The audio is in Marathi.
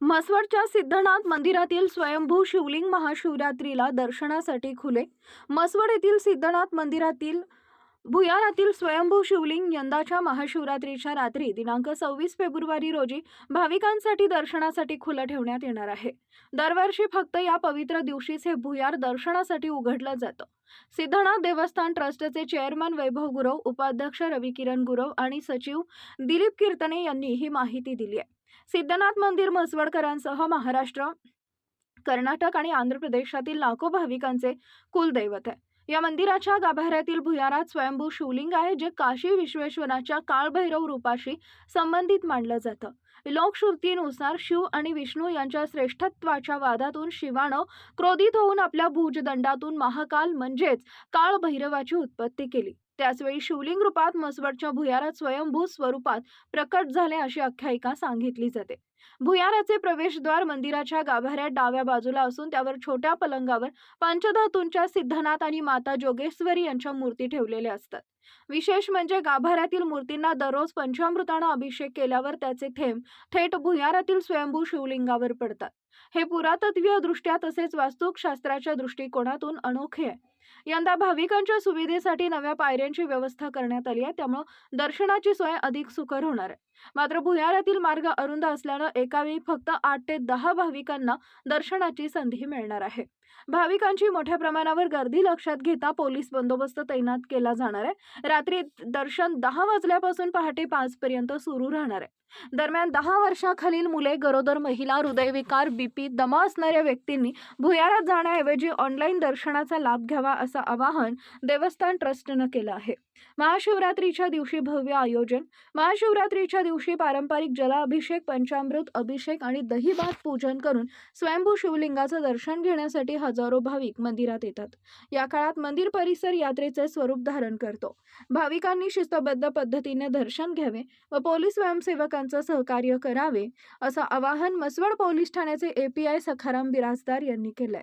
म्हसवडच्या सिद्धनाथ मंदिरातील स्वयंभू शिवलिंग महाशिवरात्रीला दर्शनासाठी खुले. म्हसवड येथील सिद्धनाथ मंदिरातील भुयारातील स्वयंभू शिवलिंग यंदाच्या महाशिवरात्रीच्या रात्री दिनांक सव्वीस फेब्रुवारी रोजी भाविकांसाठी दर्शनासाठी खुलं ठेवण्यात येणार आहे. दरवर्षी फक्त या पवित्र दिवशीच हे भुयार दर्शनासाठी उघडलं जातं. सिद्धनाथ देवस्थान ट्रस्टचे चेअरमन वैभव गुरव उपाध्यक्ष रवी किरण गुरव आणि सचिव दिलीप कीर्तने यांनी ही माहिती दिली आहे. सिद्धनाथ मंदिर म्हसवडकरांसह महाराष्ट्र कर्नाटक आणि आंध्र प्रदेशातील लाखो भाविकांचे कुलदैवत आहे. या मंदिराच्या गाभाऱ्यातील भुयारात स्वयंभू शिवलिंग आहे जे काशी विश्वेश्वराच्या काळभैरव रूपाशी संबंधित मानलं जातं. लोकश्रुतीनुसार शिव आणि विष्णू यांच्या श्रेष्ठत्वाच्या वादातून शिवानं क्रोधित होऊन आपल्या भुजदंडातून महाकाल म्हणजेच काळभैरवाची उत्पत्ती केली. त्याचवेळी शिवलिंग रूपात मसवडच्या भुयारात स्वयंभू स्वरूपात प्रकट झाले अशी आख्यायिका सांगितली जाते. भुयाराचे प्रवेशद्वार मंदिराच्या गाभाऱ्यात डाव्या बाजूला असून त्यावर छोट्या पलंगावर पंचधातूंच्या सिद्धनाथ आणि माता जोगेश्वरी यांच्या मूर्ती ठेवलेल्या असतात. विशेष म्हणजे गाभाऱ्यातील मूर्तींना दररोज पंचामृतानं अभिषेक केल्यावर त्याचे थेंब थेट भुयारातील स्वयंभू शिवलिंगावर पडतात. हे पुरातत्वीय दृष्ट्या तसेच वास्तुशास्त्राच्या दृष्टिकोनातून अनोखे आहे. यंदा भाविकांच्या सुविधेसाठी नव्या पायऱ्यांची व्यवस्था करण्यात आली आहे. त्यामुळे दर्शनाची सोय अधिक सुकर होणार आहे. मात्र भुयारातील मार्ग अरुंद असल्यानं एकावेळी फक्त आठ ते दहा भाविकांना दर्शनाची संधी मिळणार आहे. भाविकांची मोठ्या प्रमाणावर गर्दी लक्षात घेता पोलीस बंदोबस्त तैनात केला जाणार आहे. रात्री दर्शन दहा वाजल्यापासून पहाटे पाच पर्यंत सुरू राहणार आहे. दरम्यान दहा वर्षाखालील मुले गरोदर महिला हृदयविकार बीपी दमा असणाऱ्या व्यक्तींनी भुयारात जाण्याऐवजी ऑनलाईन दर्शनाचा लाभ घ्यावा असं आवाहन देवस्थान ट्रस्टनं केलं आहे. महाशिवरात्रीच्या दिवशी भव्य आयोजन महाशिवरात्रीच्या दिवशी पारंपरिक जलाभिषेक पंचामृत अभिषेक आणि दहीभात पूजन करून स्वयंभू शिवलिंगाचं दर्शन घेण्यासाठी हजारो भाविक मंदिरात येतात. या काळात मंदिर परिसर यात्रेचे स्वरूप धारण करतो. भाविकांनी शिस्तबद्ध पद्धतीने दर्शन घ्यावे व पोलीस स्वयंसेवक स्वयंसेवकांचं सहकार्य करावे असं आवाहन मसवड पोलीस ठाण्याचे एपीआय सखाराम बिराजदार यांनी केलंय.